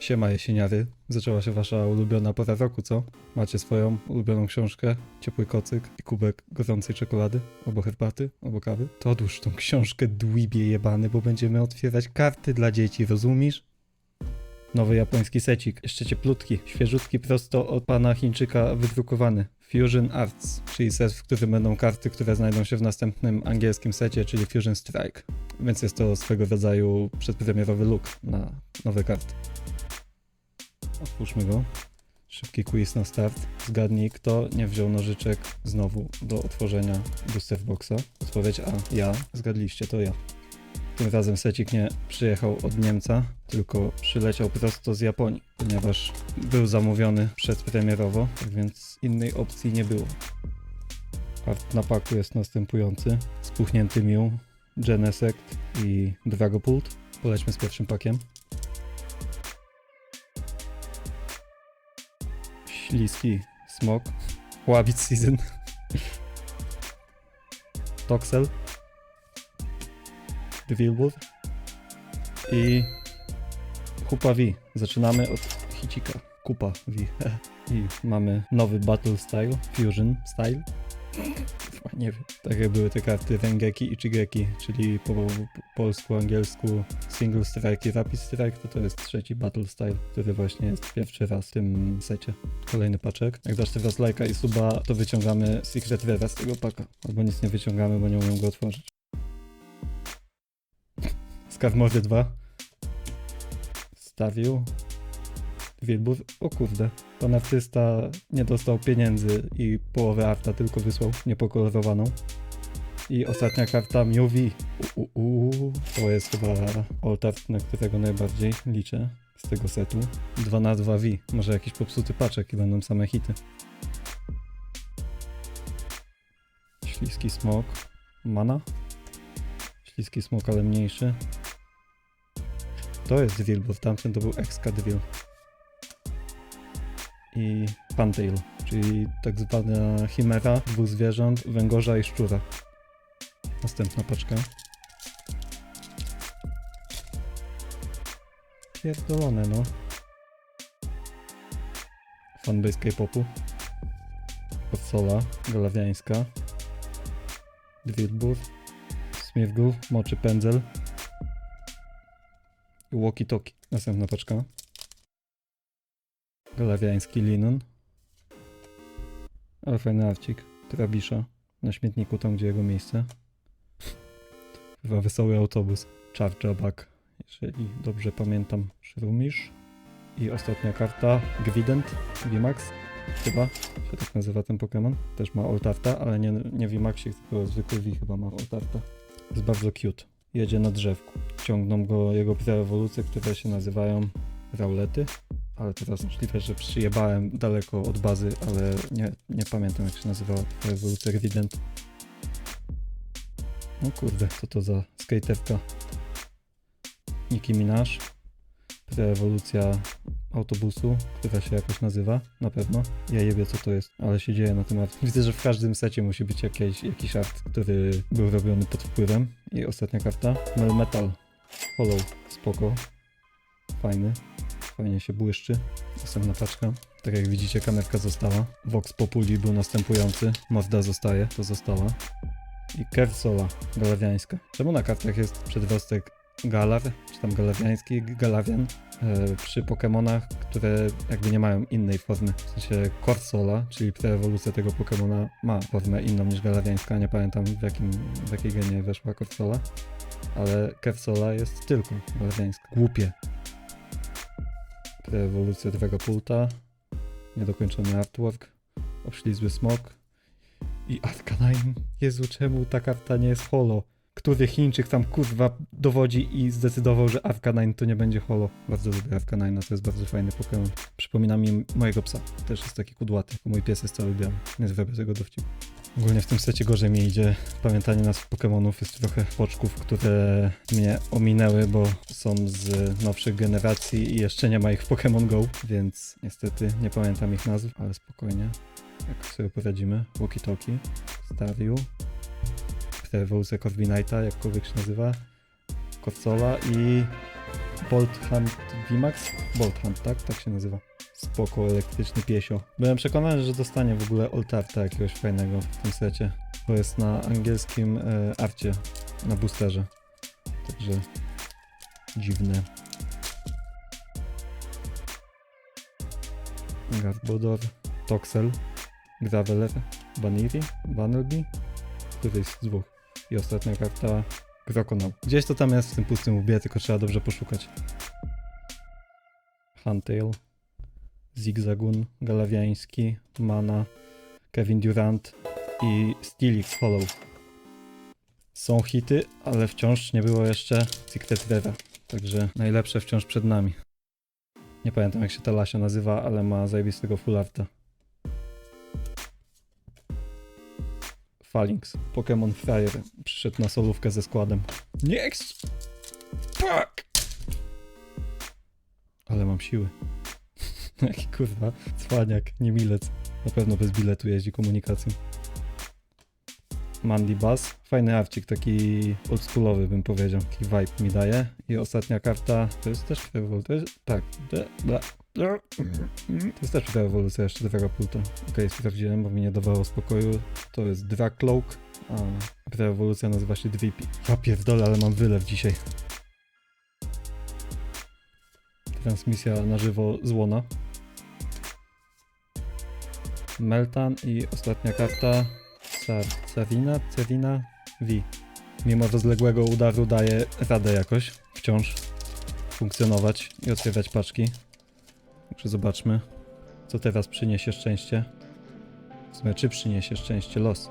Siema jesieniary, zaczęła się wasza ulubiona pora roku, co? Macie swoją ulubioną książkę, ciepły kocyk i kubek gorącej czekolady, albo herbaty, albo kawy? To odłóż tą książkę dłibie jebany, bo będziemy otwierać karty dla dzieci, rozumiesz? Nowy japoński secik, jeszcze cieplutki, świeżutki prosto od pana Chińczyka wydrukowany. Fusion Arts, czyli set, w którym będą karty, które znajdą się w następnym angielskim secie, czyli Fusion Strike. Więc jest to swego rodzaju przedpremierowy look na nowe karty. Otwórzmy go. Szybki quiz na start. Zgadnij, kto nie wziął nożyczek znowu do otworzenia booster boxa. Odpowiedź A. Ja. Zgadliście, to ja. Tym razem secik nie przyjechał od Niemca, tylko przyleciał prosto z Japonii, ponieważ był zamówiony przedpremierowo, tak więc innej opcji nie było. Art na paku jest następujący. Spuchnięty Mew, Genesect i Dragopult. Polećmy z pierwszym pakiem. Śliski Smok, Wabbit Season, Toxel, Drillwood i Kupa V. Zaczynamy od hicika. Kupa V. I mamy nowy Battle Style, Fusion Style. Nie wiem. Tak jak były te karty Rengeki i Chigeki, czyli po, po polsku, angielsku Single Strike i Rapid Strike, to to jest trzeci Battle Style, który właśnie jest pierwszy raz w tym secie. Kolejny paczek. Jak dasz teraz lajka i suba, to wyciągamy Secret Rare z tego paka. Albo nic nie wyciągamy, bo nie umiem go otworzyć. Skarmory 2. Stawił. Wilbur. O kurde. Pan artysta nie dostał pieniędzy i połowę arta tylko wysłał niepokolorowaną. I ostatnia karta Miuwi. To jest chyba old art, na którego najbardziej liczę z tego setu. 2 na 2 V. Może jakiś popsuty paczek i będą same hity. Śliski smok. Mana. Śliski smok, ale mniejszy. To jest bo tamten to był Excadrill. I Pantail, czyli tak zwana chimera dwóch zwierząt, węgorza i szczura. Następna paczka. Pierdolone no. Fanbase K-popu. Podsola, galawiańska. Drillbur. Smirgul, moczy pędzel. I walkie-talkie. Następna paczka. Galawiański linon. Ale fajny arcik. Trabisza. Na śmietniku, tam gdzie jego miejsce. Chyba wesoły autobus. Chargeback. Jeżeli dobrze pamiętam. Szrumisz. I ostatnia karta. Gvident. VMAX. Chyba się tak nazywa ten Pokémon. Też ma Oltarta, ale nie, nie VMAXik, tylko zwykły V chyba ma Oltarta. Jest bardzo cute. Jedzie na drzewku. Ciągną go jego preewolucje, które się nazywają Raulety. Ale teraz możliwe, że przyjebałem daleko od bazy, ale nie, nie pamiętam jak się nazywała ewolucja Evident. No kurde, co to za skaterka? Nicki Minaj. Preewolucja autobusu, która się jakoś nazywa, na pewno. Ja wiem co to jest, ale się dzieje na tym art. Widzę, że w każdym secie musi być jakiś, jakiś art, który był robiony pod wpływem. I ostatnia karta. Melmetal. Hollow. Spoko. Fajny. Fajnie się błyszczy. Następna paczka. Tak jak widzicie, kamerka została. Vox Populi był następujący. Morda zostaje, to została. I Kersola, galawiańska. Czemu na kartach jest przedrostek Galar, czy tam galawiański, Galawian, e, przy Pokémonach, które jakby nie mają innej formy. W sensie Corsola, czyli preewolucja tego Pokémona ma formę inną niż galawiańska. Nie pamiętam w, jakim, w jakiej genie weszła Corsola, ale Kersola jest tylko galawiańska. Głupie. Preewolucja Dragapulta, niedokończony artwork, obślizły smok i Arcanine. Jezu, czemu ta karta nie jest holo? Który Chińczyk tam kurwa dowodzi i zdecydował, że Arcanine to nie będzie holo. Bardzo lubię Arcanine, to jest bardzo fajny Pokémon. Przypomina mi mojego psa, też jest taki kudłaty. Mój pies jest cały biały, nie zrobię tego dowcipu. Ogólnie w tym secie gorzej mi idzie. Pamiętanie nazw Pokémonów jest trochę poczków, które mnie ominęły, bo są z nowszych generacji i jeszcze nie ma ich w Pokémon Go, więc niestety nie pamiętam ich nazw, ale spokojnie. Jak sobie poradzimy. Walkie Talkie, Staryu, Rewolucja Corviknighta, jakkolwiek się nazywa, Corsola i Bolt Hunt VMAX? Bolt Hunt, tak? Tak się nazywa. Spoko, elektryczny piesio. Byłem przekonany, że dostanie w ogóle Oltarta jakiegoś fajnego w tym secie. Bo jest na angielskim e, arcie, na boosterze. Także dziwne. Garbodor, Toxel, Graveler, Baniri, Banelby, któryś z dwóch. I ostatnia karta Krokonał. Gdzieś to tam jest w tym pustym łbie, tylko trzeba dobrze poszukać. Huntail, Zigzagun, Galawiański, Mana, Kevin Durant i Steelix Hollow. Są hity, ale wciąż nie było jeszcze Secret Rara. Także najlepsze wciąż przed nami. Nie pamiętam jak się ta Lasia nazywa, ale ma zajebistego full arta. Phalanx, Pokémon Fryer, przyszedł na solówkę ze składem. Next! Fuck! Ale mam siły. Jaki kurwa, cwaniak, nie milec. Na pewno bez biletu jeździ komunikacją. Mandy Buzz, fajny arcik, taki oldschoolowy bym powiedział. Taki vibe mi daje. I ostatnia karta, to jest też Firewall, to jest, tak, to jest też taka ewolucja jeszcze Dragapulta. Okej, sprawdziłem, bo mi nie dawało spokoju. To jest Dracloak, a ta ewolucja nazywa się Drippy. Ja pierdolę, ale mam wylew dzisiaj. Transmisja na żywo z łona. Meltan i ostatnia karta Sar, Sarina, V. Mimo rozległego udaru daje radę jakoś wciąż funkcjonować i otwierać paczki. Także zobaczmy, co teraz przyniesie szczęście. W sumie, czy przyniesie szczęście los?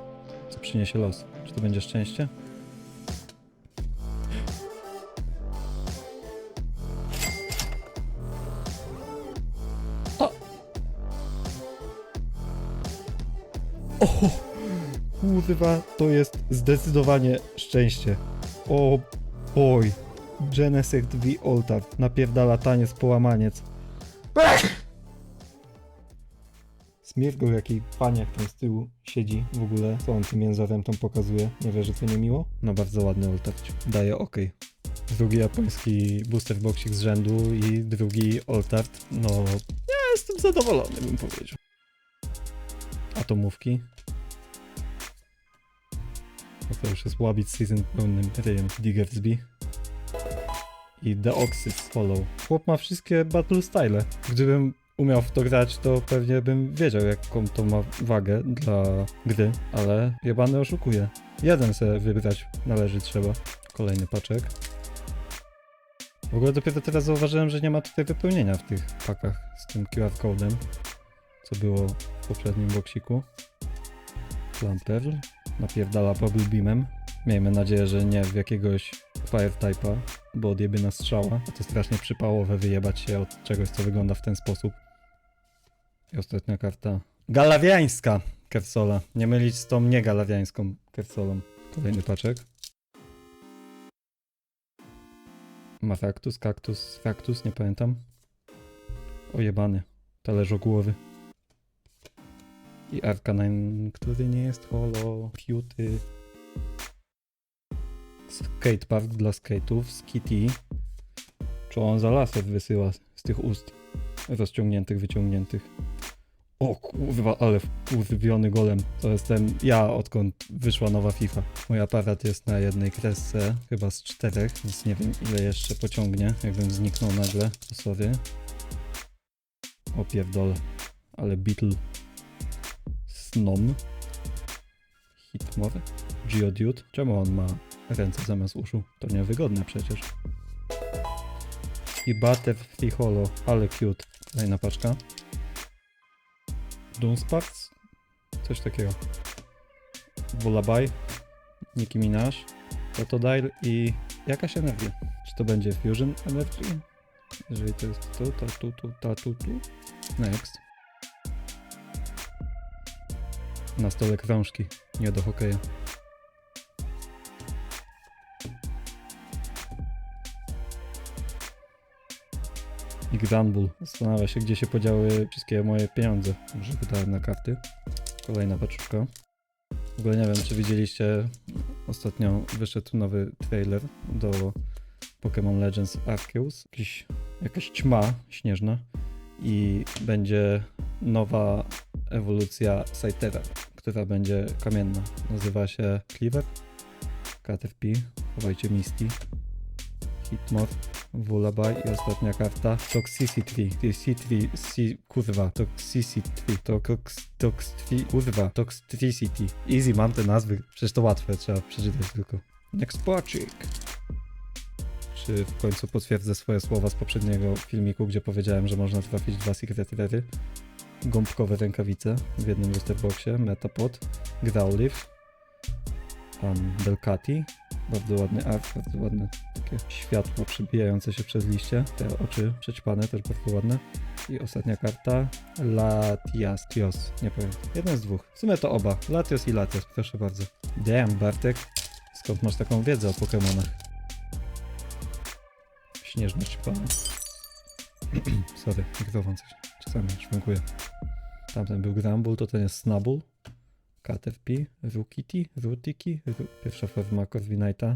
Co przyniesie los? Czy to będzie szczęście? O! Kurwa, to jest zdecydowanie szczęście. O, oj. Genesect V Altar. Napierdala taniec połamaniec. Smirgol jaki paniak tam z tyłu siedzi w ogóle. Co on tym jęzorem tam pokazuje? Nie wie, że to nie miło? No bardzo ładny oltarć. Daje ok. Drugi japoński booster boxik z rzędu i drugi oltart. No, ja jestem zadowolony bym powiedział. Atomówki. No to już jest Wabbit Season pełnym ryjem Diggersby. I Deoxys Follow. Chłop ma wszystkie battle style. Gdybym umiał w to grać, to pewnie bym wiedział, jaką to ma wagę dla gry, ale jebany oszukuje. Jeden sobie wybrać należy trzeba. Kolejny paczek. W ogóle dopiero teraz zauważyłem, że nie ma tutaj wypełnienia w tych pakach z tym QR codem, co było w poprzednim boksiku. Lamperl napierdala Bubble Beamem. Miejmy nadzieję, że nie w jakiegoś Fire Type'a, bo odjeby na strzała. To strasznie przypałowe wyjebać się od czegoś, co wygląda w ten sposób. I ostatnia karta. Galawiańska Kersola. Nie mylić z tą niegalawiańską Kersolą. Kolejny paczek. Mafaktus, kaktus, faktus, nie pamiętam. Ojebany. Talerzogłowy. I Arcanine, który nie jest holo, cuty. Skatepark dla skate'ów, Skitty. Czy on za laser wysyła z tych ust rozciągniętych, wyciągniętych. O kurwa, ale wkurwiony golem. To jestem ja, odkąd wyszła nowa FIFA. Mój aparat jest na jednej kresce, chyba z czterech, więc nie wiem ile jeszcze pociągnie, jakbym zniknął nagle. To sorry. O pierdol. Ale Beetle. Snom. Hitmore. Geodude. Czemu on ma ręce zamiast uszu? To niewygodne przecież. I Butterfree Holo. Ale cute. Kolejna paczka. Dunsparks? Coś takiego. Lullaby. Nicki Minaj. Totodile i jakaś energia. Czy to będzie Fusion Energy? Jeżeli to jest to, ta, tu, tu, ta, tu, tu. Next. Na stole krążki, nie do hokeja. I Granbull. Zastanawia się, gdzie się podziały wszystkie moje pieniądze, że wydałem na karty. Kolejna paczka. W ogóle nie wiem, czy widzieliście, ostatnio wyszedł nowy trailer do Pokémon Legends Arceus. Jakiś, jakaś ćma śnieżna i będzie nowa ewolucja Saitera, która będzie kamienna. Nazywa się Cleaver, Caterpie, chowajcie Misty, Hitmore, Lullaby i ostatnia karta Toxicity. Toxicity, si, kurwa, Toxicity, Tox, Toxicity, kurwa, Toxicity. Easy, mam te nazwy, przecież to łatwe, trzeba przeczytać tylko. Next Pocik. Czy w końcu potwierdzę swoje słowa z poprzedniego filmiku, gdzie powiedziałem, że można trafić dwa Secret Rary. Gąbkowe rękawice w jednym boosterboxie, Metapod, Growlithe, um, Delcati, bardzo ładny art, bardzo ładne takie światło przebijające się przez liście, te oczy przećpane, też bardzo ładne. I ostatnia karta, Latias, Tios, nie powiem, jeden z dwóch, w sumie to oba, Latios i Latias, proszę bardzo. Damn, Bartek, skąd masz taką wiedzę o Pokémonach? Śnieżność pana. Sorry, mikrofon coś czasami szwankuje. Tamten był Grumble, to ten jest Snubble. Caterpie, Rukiti, Rutiki, Ru... pierwsza forma Corviknighta.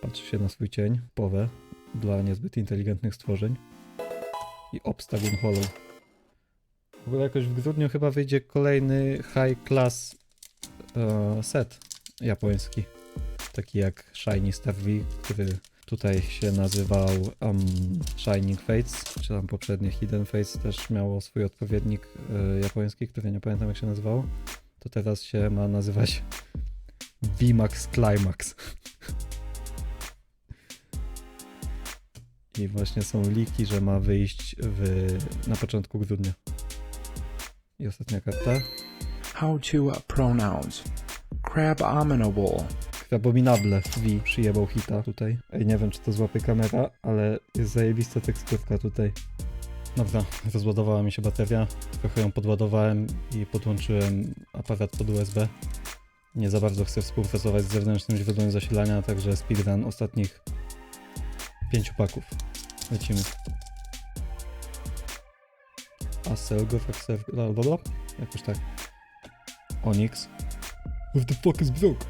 Patrzy się na swój cień, powę dla niezbyt inteligentnych stworzeń. I Obstagoon Hollow. W ogóle jakoś w grudniu chyba wyjdzie kolejny high class e, set japoński. Taki jak Shiny Star V, który tutaj się nazywał um, Shining Fates, czy tam poprzednie Hidden Fates też miało swój odpowiednik e, japoński, który nie pamiętam jak się nazywało. To teraz się ma nazywać VMAX Climax. I właśnie są liki, że ma wyjść w, na początku grudnia. I ostatnia karta. How to pronounce Crabominable. Abominable V przyjebał hita tutaj. Ej, nie wiem czy to złapie kamera, ale jest zajebista teksturka tutaj. Dobra, rozładowała mi się bateria, trochę ją podładowałem i podłączyłem aparat pod USB. Nie za bardzo chcę współpracować z zewnętrznym źródłem zasilania, także speedrun ostatnich pięciu paków. Lecimy. Aselgoth, Axel, blablabla, jakoś tak. Onyx. What the fuck is broke?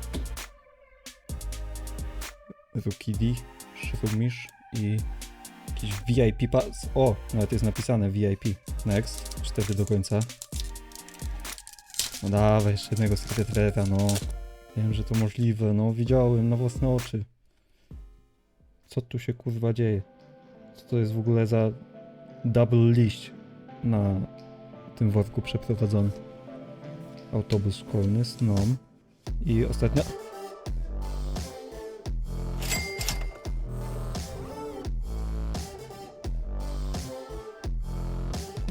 Rukidi, Shroomish i jakiś VIP pass. O, nawet jest napisane VIP. Next, 4 do końca. No dawaj, jeszcze jednego sekretarza, no. Wiem, że to możliwe, no widziałem na własne oczy. Co tu się kurwa dzieje? Co to jest w ogóle za double liść na tym worku przeprowadzony? Autobus szkolny, Snom. I ostatnia...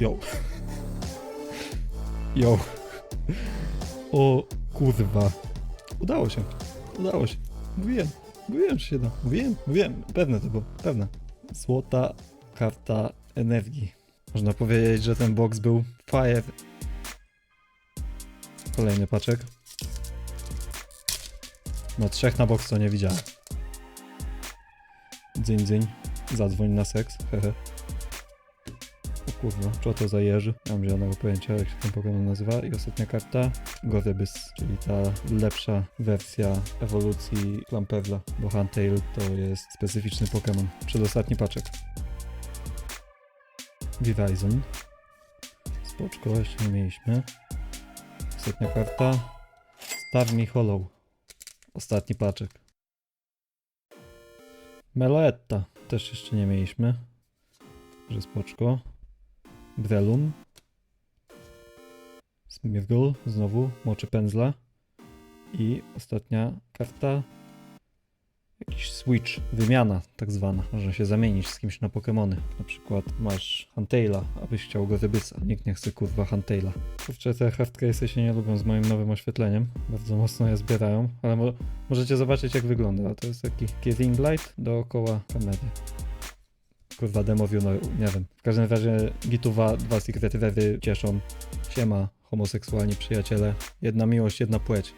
Yo. Yo. O kurwa. Udało się. Udało się. Mówiłem. Mówiłem, że się da. Mówiłem, mówiłem. Pewne to było. Pewne. Złota karta energii. Można powiedzieć, że ten box był fire. Kolejny paczek. No trzech na box to nie widziałem. Dzyń, dzyń. Zadzwoń na seks. Hehe. O kurwa, co to za jeży? Nie mam żadnego pojęcia, jak się ten Pokémon nazywa. I ostatnia karta, Gorybys, czyli ta lepsza wersja ewolucji Clamperla, bo Huntail to jest specyficzny Pokémon. Przedostatni paczek. Verizon. Spoczko, jeszcze nie mieliśmy. Ostatnia karta. Starmie Hollow. Ostatni paczek. Meloetta. Też jeszcze nie mieliśmy. Że spoczko. Brelun. Smirgol, znowu, moczy pędzla. I ostatnia karta. Jakiś switch, wymiana tak zwana. Można się zamienić z kimś na Pokémony. Na przykład masz Huntaila, abyś chciał go rybysa. Nikt nie chce kurwa Huntaila. Kurczę, te hardcase'y się nie lubią z moim nowym oświetleniem. Bardzo mocno je zbierają, ale mo możecie zobaczyć jak wygląda. To jest taki, taki ring light dookoła kamery kurwa demo view, no nie wiem. W każdym razie Gituwa, dwa Secret Rary cieszą. Siema, homoseksualni przyjaciele. Jedna miłość, jedna płeć.